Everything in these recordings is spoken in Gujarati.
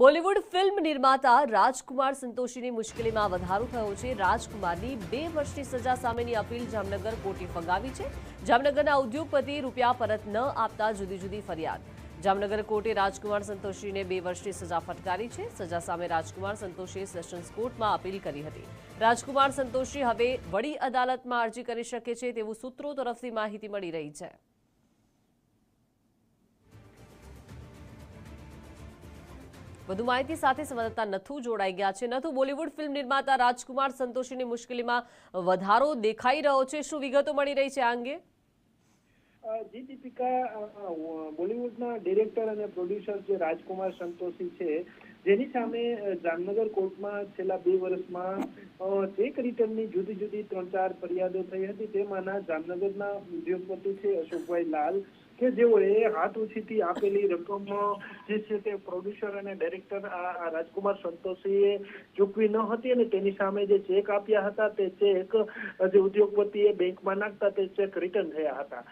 બોલિવૂડ ફિલ્મ નિર્માતા રાજકુમાર સંતોષીની મુશ્કેલીમાં વધારો થયો છે. રાજકુમારની બે વર્ષની સજા સામેની અપીલ જામનગર કોર્ટે ફગાવી છે. જામનગરના ઉદ્યોગપતિ રૂપિયા પરત ન આપતા જુદી જુદી ફરિયાદ. જામનગર કોર્ટે રાજકુમાર સંતોષીને બે વર્ષની સજા ફટકારી છે. સજા સામે રાજકુમાર સંતોષીએ સેશન્સ કોર્ટમાં અપીલ કરી હતી. રાજકુમાર સંતોષી હવે વડી અદાલતમાં અરજી કરી શકે છે તેવું સૂત્રો તરફથી માહિતી મળી રહી છે. વધુ માહિતી સાથે સંવાદદાતા નથુ જોડાઈ ગયા છે. નથુ, બોલિવૂડ ફિલ્મ નિર્માતા રાજકુમાર સંતોષીની મુશ્કેલીમાં વધારો દેખાઈ રહ્યો છે. શું વિગતો મળી રહી છે આ અંગે? જી દીપિકા બોલિવૂડના ડિરેક્ટર અને પ્રોડ્યુસર જે રાજકુમાર સંતોષી છે, જેની સામે જામનગર કોર્ટમાં છેલ્લા બે વર્ષમાં એક રિટર્નની જુદી જુદી ત્રણ ચાર ફરિયાદો થઈ હતી. તેમાંના જામનગરના ઉદ્યોગપતિ છે અશોકભાઈ લાલ કે જેઓએ હાથ ઉછીથી આપેલી રકમ જે છે તે પ્રોડ્યુસર અને ડાયરેક્ટર રાજકુમાર સંતોષીએ ચૂકવી ન હતી અને તેની સામે જે ચેક આપ્યા હતા, તે ચેક જે ઉદ્યોગપતિએ બેંકમાં નાખતા તે ચેક રિટર્ન થયા હતા.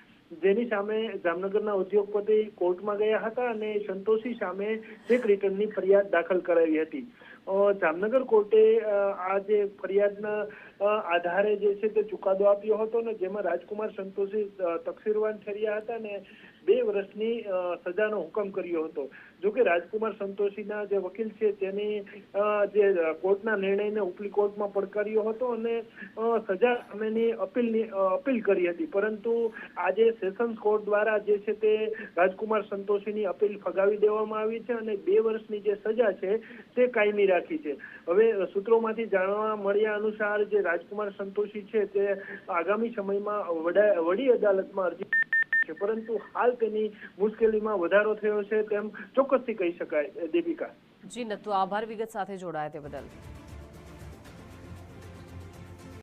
જેની સામે જામનગરના ઉદ્યોગપતિ કોર્ટમાં ગયા હતા અને સંતોષી સામે ચેક રિટર્નની ફરિયાદ દાખલ કરાવી હતી. જામનગર કોર્ટે આ જે ફરિયાદના આધારે જે છે તે ચુકાદો આપ્યો હતો ને, જેમાં રાજકુમાર સંતોષી તકસીરવાન ઠર્યા હતા ને, બે વર્ષની સજાનો હુકમ કર્યો હતો. જોકે રાજકુમાર સંતોષીના જે વકીલ છે તેની જે કોર્ટના નિર્ણયને ઉપલી કોર્ટમાં પડકાર્યો હતો અને સજા સામેની અપીલની અપીલ કરી હતી. પરંતુ આજે સેશન્સ કોર્ટ દ્વારા જે છે તે રાજકુમાર સંતોષીની અપીલ ફગાવી દેવામાં આવી છે અને બે વર્ષની જે સજા છે તે કાયમી રાખી છે. હવે સૂત્રોમાંથી જાણવા મળ્યા અનુસાર જે રાજકુમાર સંતોષી છે તે આગામી સમયમાં વડા- વડી અદાલતમાં અરજી છે. પરંતુ હાલ તેની મુશ્કેલીમાં વધારો થયો છે તેમ ચોક્કસથી કહી શકાય. દીપિકા. જી, નથુ, આભાર. વિગત સાથે જોડાયા તે બદલ.